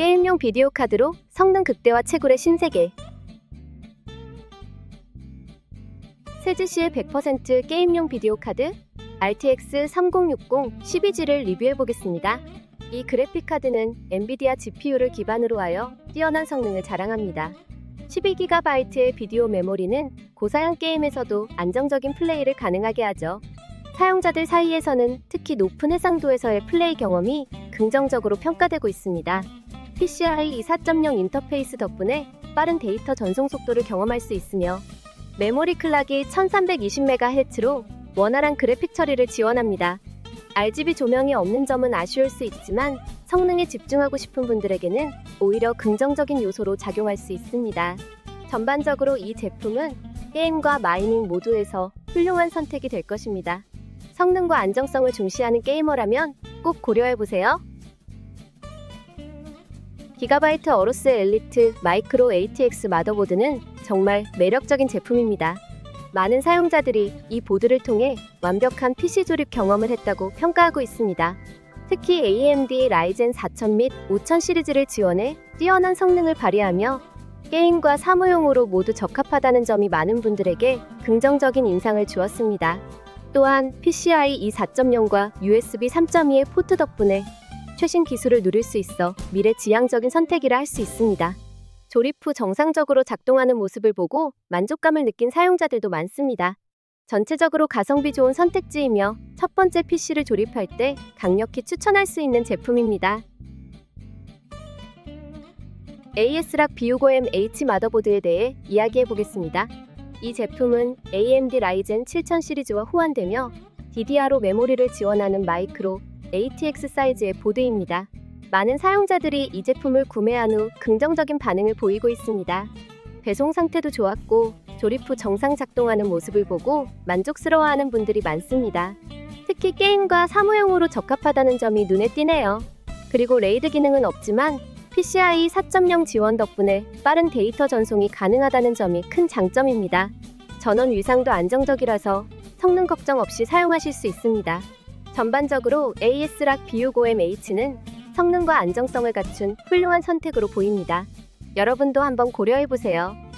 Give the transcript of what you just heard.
게임용 비디오 카드로 성능 극대화 채굴의 신세계. 세즈시의 100% 게임용 비디오 카드 RTX 3060 12G를 리뷰해 보겠습니다. 이 그래픽 카드는 엔비디아 GPU를 기반으로 하여 뛰어난 성능을 자랑합니다. 12GB의 비디오 메모리는 고사양 게임에서도 안정적인 플레이를 가능하게 하죠. 사용자들 사이에서는 특히 높은 해상도에서의 플레이 경험이 긍정적으로 평가되고 있습니다. PCI 4.0 인터페이스 덕분에 빠른 데이터 전송 속도를 경험할 수 있으며 메모리 클락이 1320MHz로 원활한 그래픽 처리를 지원합니다. RGB 조명이 없는 점은 아쉬울 수 있지만 성능에 집중하고 싶은 분들에게는 오히려 긍정적인 요소로 작용할 수 있습니다. 전반적으로 이 제품은 게임과 마이닝 모두에서 훌륭한 선택이 될 것입니다. 성능과 안정성을 중시하는 게이머라면 꼭 고려해보세요. 기가바이트 어로스 엘리트 마이크로 ATX 마더보드는 정말 매력적인 제품입니다. 많은 사용자들이 이 보드를 통해 완벽한 PC 조립 경험을 했다고 평가하고 있습니다. 특히 AMD 라이젠 4000 및 5000 시리즈를 지원해 뛰어난 성능을 발휘하며 게임과 사무용으로 모두 적합하다는 점이 많은 분들에게 긍정적인 인상을 주었습니다. 또한 PCI E 4.0과 USB 3.2의 포트 덕분에 최신 기술을 누릴 수 있어 미래 지향적인 선택이라 할 수 있습니다. 조립 후 정상적으로 작동하는 모습을 보고 만족감을 느낀 사용자들도 많습니다. 전체적으로 가성비 좋은 선택지이며 첫 번째 PC를 조립할 때 강력히 추천할 수 있는 제품입니다. AS락 B65M H 마더보드에 대해 이야기해 보겠습니다. 이 제품은 AMD 라이젠 7000 시리즈와 호환되며 DDR5 메모리를 지원하는 마이크로 ATX 사이즈의 보드입니다. 많은 사용자들이 이 제품을 구매한 후 긍정적인 반응을 보이고 있습니다. 배송 상태도 좋았고 조립 후 정상 작동하는 모습을 보고 만족스러워하는 분들이 많습니다. 특히 게임과 사무용으로 적합하다는 점이 눈에 띄네요. 그리고 레이드 기능은 없지만 PCI 4.0 지원 덕분에 빠른 데이터 전송이 가능하다는 점이 큰 장점입니다. 전원 위상도 안정적이라서 성능 걱정 없이 사용하실 수 있습니다. 전반적으로 AS락 B65MH는 성능과 안정성을 갖춘 훌륭한 선택으로 보입니다. 여러분도 한번 고려해보세요.